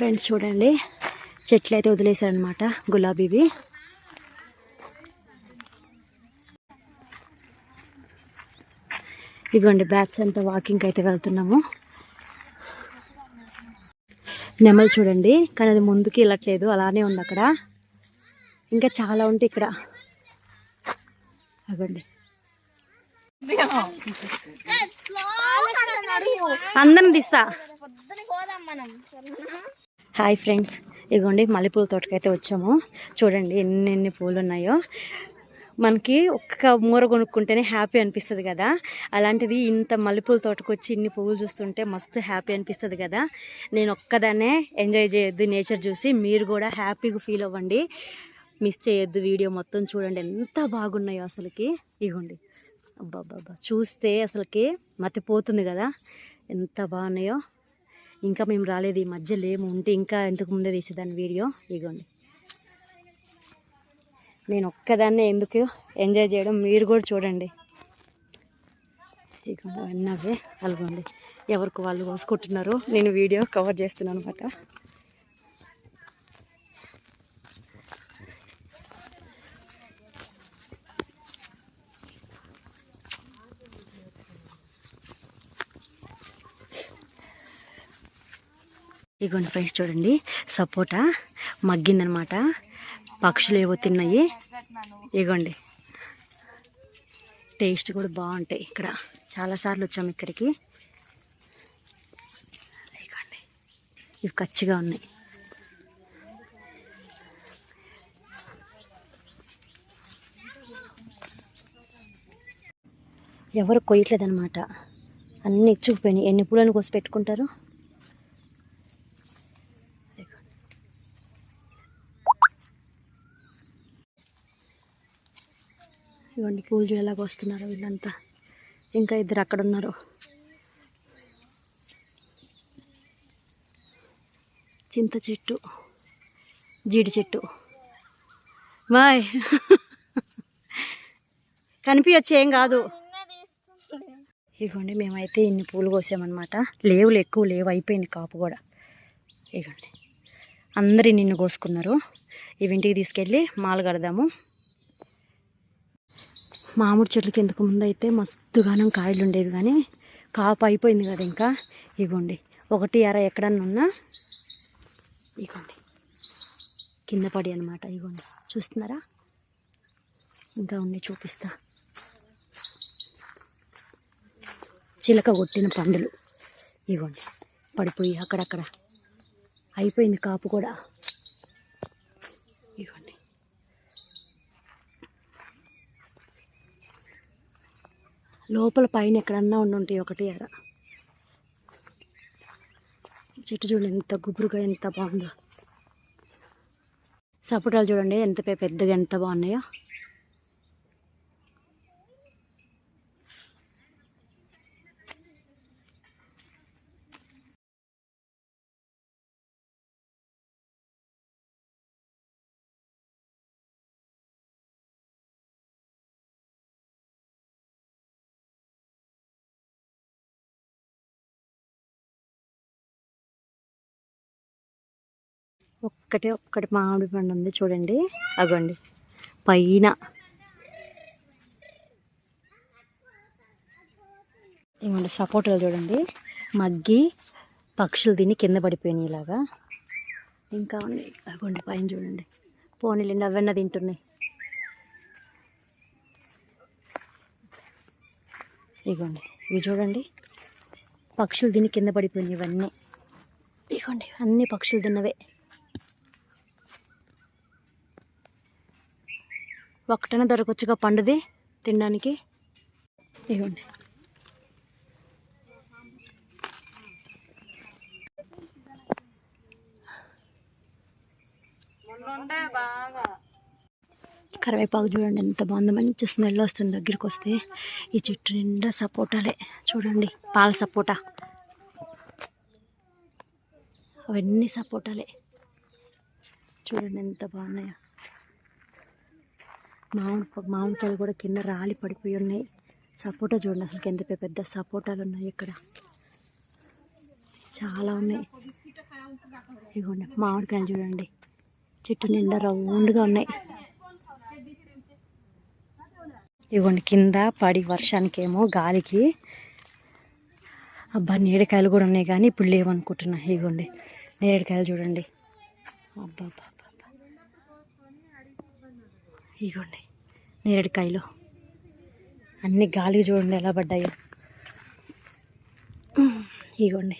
Friends చూడండి చెట్లు అయితే వదిలేశారనమాట గులాబీవి. ఇదిగోండి బ్యాట్స్ అంతా వాకింగ్ అయితే వెళ్తున్నాము. నెమలు చూడండి కానీ అది ముందుకి వెళ్ళట్లేదు అలానే ఉంది అక్కడ. ఇంకా చాలా ఉంటాయి ఇక్కడ. అగండి. అందరిని తీస్తా. Hi friends. ఇదిగోండి మల్లెపూల తోటకైతే వచ్చాము. చూడండి ఎన్ని ఎన్ని పూలు ఉన్నాయో మనకి ఒక్క మూర కొనుక్కుంటేనే హ్యాపీ అనిపిస్తుంది కదా. అలాంటిది ఇంత మల్లెపూల తోటకు వచ్చి ఇన్ని పువ్వులు చూస్తుంటే మస్తు హ్యాపీ అనిపిస్తుంది కదా. నేను ఒక్కదాన్నే ఎంజాయ్ చేయొద్దు నేచర్ చూసి. మీరు కూడా హ్యాపీగా ఫీల్ అవ్వండి. మిస్ చేయొద్దు వీడియో మొత్తం చూడండి ఎంత బాగున్నాయో అసలుకి. ఇగోండి అబ్బాబ్బా చూస్తే అసలుకి మతిపోతుంది కదా. ఎంత బాగున్నాయో. ఇంకా మేము రాలేదు ఈ మధ్య లేము. ఉంటే ఇంకా ఇంతకు ముందే తీసేదాన్ని వీడియో. ఇగోండి. నేను ఒక్కదాన్నే ఎందుకు ఎంజాయ్ చేయడం? మీరు కూడా చూడండి. ఇగోండి అన్నవే అలాగోండి. ఎవరికి వాళ్ళు కోసుకుంటున్నారు నేను వీడియో కవర్ చేస్తున్నాను అనమాట. ఇగోండి ఫ్రెండ్స్ చూడండి సపోటా మగ్గిందనమాట. పక్షులు ఏవో తిన్నాయి. ఇగోండి. టేస్ట్ కూడా బాగుంటాయి ఇక్కడ. చాలాసార్లు వచ్చాము ఇక్కడికి. ఇగోండి. ఇవి కచ్చిగా ఉన్నాయి. ఎవరు కొయ్యట్లేదన్నమాట అన్నీ ఇచ్చుకుపోయినాయి ఎన్ని పూలను కోసి పెట్టుకుంటారు? ఇవ్వండి పూలు చూడలాగా వస్తున్నారు వీళ్ళంతా. ఇంకా ఇద్దరు అక్కడ ఉన్నారు. చింత చెట్టు జీడి చెట్టు. మాయ్ కనిపించచ్చు ఏం కాదు. ఇగోండి మేమైతే ఇన్ని పూలు కోసామన్నమాట. లేవులు ఎక్కువ లేవు అయిపోయింది కాపు కూడా. ఇగోండి అందరి నిన్ను కోసుకున్నారు. ఇవి ఇంటికి తీసుకెళ్ళి మాలు కడదాము. మామిడి చెట్లకి ఇంతకు ముందు అయితే మస్తుగానం కాయలు ఉండేవి కానీ కాపు అయిపోయింది కదా ఇంకా. ఇగోండి ఒకటి అర ఎక్కడన్నా ఉన్నా ఇగోండి. కింద పడి అనమాట ఇగోండి. చూస్తున్నారా? ఇంకా ఉండి చూపిస్తా. చిలక కొట్టిన పండులు ఇగోండి పడిపోయి అక్కడక్కడ. అయిపోయింది కాపు కూడా ఇగోండి లోపల పైన ఎక్కడన్నా ఉండి ఉంటాయి ఒకటి ఎడ చెట్టు చూడండి ఎంత గుబురుగా ఎంత బాగుందో. సపోటాలు చూడండి ఎంత పెద్దగా ఎంత బాగున్నాయో. ఒక్కటే ఒక్కటి మామిడి పండు ఉంది చూడండి. అగోండి. పైన. ఇవ్వండి సపోటాలు చూడండి. మగ్గి పక్షులు తిని కింద పడిపోయినాయి ఇలాగా. ఇంకా ఉన్నాయి అగోండి పైన చూడండి. పోనీలేండి అవన్నీ తింటున్నాయి. ఇగోండి ఇవి చూడండి. పక్షులు తిని కింద పడిపోయినాయి ఇవన్నీ. ఇగోండి అన్ని పక్షులు తిన్నవే. ఒక్కటన దొరకొచ్చుగా పండుది తినడానికి? ఇవ్వండి కరివేపాకు చూడండి ఎంత బాగుందో మంచి స్మెల్ వస్తుంది దగ్గరికి వస్తే ఈ చెట్టు నిండా సపోటాలే చూడండి పాల సపోటా. అవన్నీ సపోటాలే. చూడండి ఎంత బాగున్నాయో. మామిడి మామిడికాయలు కూడా కింద రాలి పడిపోయి ఉన్నాయి. సపోటా చూడండి అసలు ఎంత పెద్ద సపోటాలు ఉన్నాయి ఇక్కడ. చాలా ఉన్నాయి. ఇదిగోండి మామిడికాయలు చూడండి. చెట్టు నిండా రౌండ్గా ఉన్నాయి. ఇదిగోండి కింద పడి వర్షానికేమో గాలికి. అబ్బా నీడకాయలు కూడా ఉన్నాయి కానీ ఇప్పుడు లేవనుకుంటున్నా. ఇదిగోండి నేరేడుకాయలు చూడండి. అబ్బా ఇగోండి అబ్బా, నేరేడుకాయలు అన్ని గాలికి చూడండి ఎలా పడ్డాయో. ఇగోండి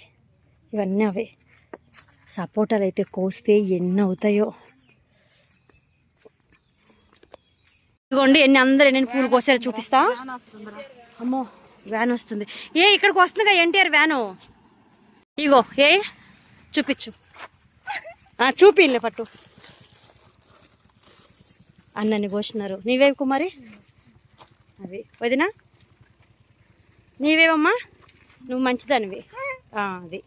ఇవన్నీ అవే. సపోటాలు అయితే కోస్తే ఎన్ని అవుతాయో. ఇదిగోండి ఎన్ని అందరు ఎన్ని పూలు కోసారో చూపిస్తా. అమ్మో వ్యాన్ వస్తుంది. ఏ ఇక్కడికి వస్తుందిగా ఎన్టీఆర్ వ్యాను. ఇగో ఏ చూపించు. ఆ, చూపిలే పట్టు. అన్నని కోసినారు నీవేవి కుమారి? అవి. వదినా? నీవేవమ్మా? నువ్వు మంచిదానివి. అది.